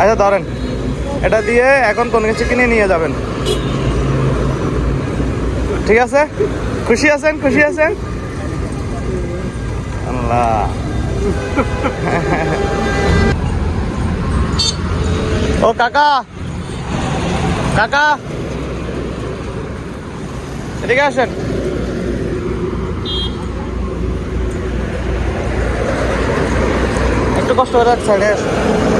আচ্ছা ধরেন। এটা দিয়ে এখন কোনো কিছু কিনে নিয়ে যাবেন। ঠিক আছে? খুশি আছেন? খুশি আছেন? আল্লাহ। ও, কাকা। কাকা। এদিকে আসেন। একটু কষ্ট করে এক সাইডে আসেন।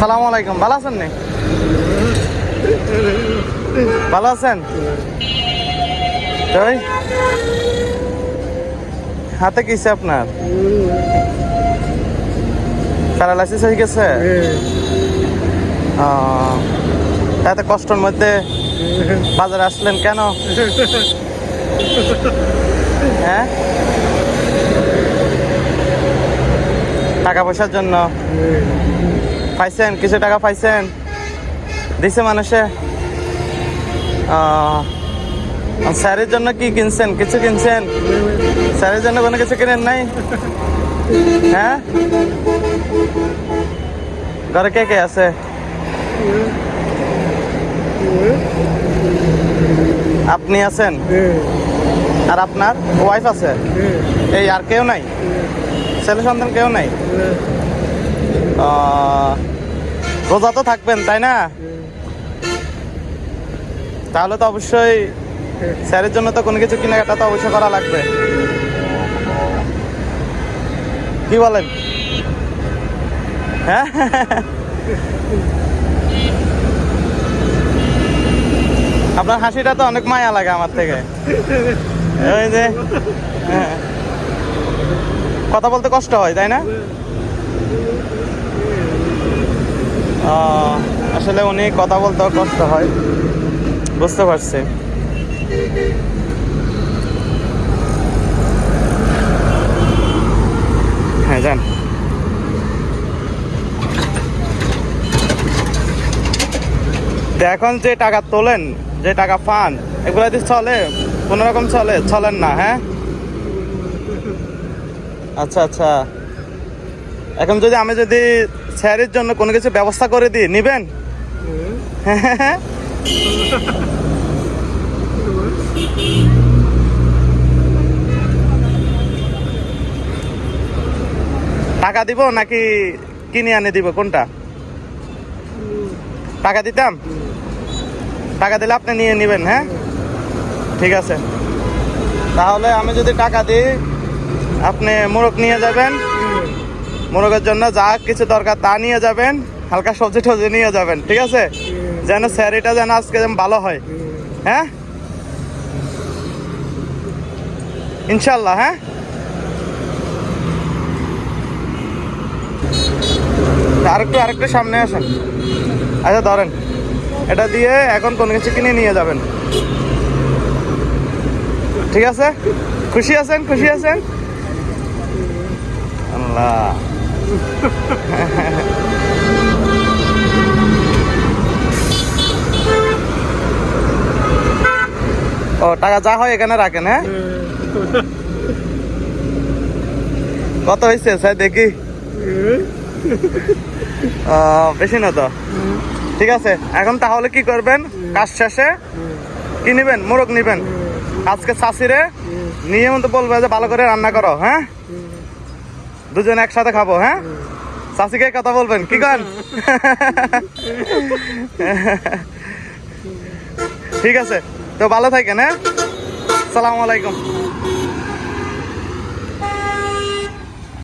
সালাম আলাইকুম, ভালো আছেন নি? ভালো আছেন? তাই হাতে কিসে আপনার? প্যারালাইসিস হয়ে গেছে? এত কষ্টের মধ্যে বাজারে আসলেন কেন? হ্যাঁ? টাকা পয়সার জন্য? পাইছেন? কিছু টাকা পাইছেন? দিছে মানুষে? স্যারের জন্য কি কিনছেন? কিছু কিনছেন? স্যারের জন্য কোনো কিছু কিনেন নাই? হ্যাঁ? ঘরে কে কে আছে? আপনি আছেন? আর আপনার ওয়াইফ আছে? এই আর কেউ নাই? ছেলে সন্তান কেউ নাই? রোজা তো থাকবেন, তাই না? তাহলে তো অবশ্যই স্যারের জন্য তো কোনো কিছু কেনাকাটা তো অবশ্যই করা লাগবে। কি বলেন? হ্যাঁ? আপনার হাসিটা তো অনেক মায়া লাগে আমার থেকে। ওই যে হ্যাঁ। কথা বলতে কষ্ট হয়, তাই না? আসলে উনি কথা বলতেও কষ্ট হয়। বুঝতে পারছি। হ্যাঁ যান। এখন যে টাকা তোলেন, যে টাকা পান, এগুলো যদি চলে কোনো রকম চলে, চলেন না হ্যাঁ? আচ্ছা আচ্ছা। এখন যদি আমি যদি স্যারের জন্য কোনো কিছু ব্যবস্থা করে দিই, নিবেন? টাকা দিব নাকি কিনে আনে দিব, কোনটা? টাকা দিতাম? টাকা দিলে আপনি নিয়ে নেবেন হ্যাঁ? ঠিক আছে। তাহলে আমি যদি টাকা দিই, আপনি মোরগ নিয়ে যাবেন। মোরগের জন্য যা কিছু দরকার তা নিয়ে যাবেন, হালকা সবজি টবজি নিয়ে যাবেন, ঠিক আছে? যেন স্যারিটা যেন আজকে যেন ভালো হয়। হ্যাঁ? ইনশাল্লাহ হ্যাঁ? আরেকটু আরেকটু সামনে আসেন। আচ্ছা ধরেন। এটা দিয়ে এখন কোনো কিছু কিনে নিয়ে যাবেন। ঠিক আছে? খুশি আছেন? খুশি আছেন? আল্লাহ। ও, টাকা যা হয় এখানে রাখেন হ্যাঁ? কত হয়েছে, স্যার, দেখি? বেশি না তো? ঠিক আছে, এখন তাহলে কি করবেন? কাজ শেষে কি নিবেন? মোরগ নিবেন। আজকে চাষিরে নিয়ে মতো বলবে যে ভালো করে রান্না করো হ্যাঁ? দুজনে একসাথে খাব হ্যাঁ? চাষিকে কথা বলবেন, কি গান ঠিক আছে, তো ভালো থাকেন হ্যাঁ? সালাম আলাইকুম।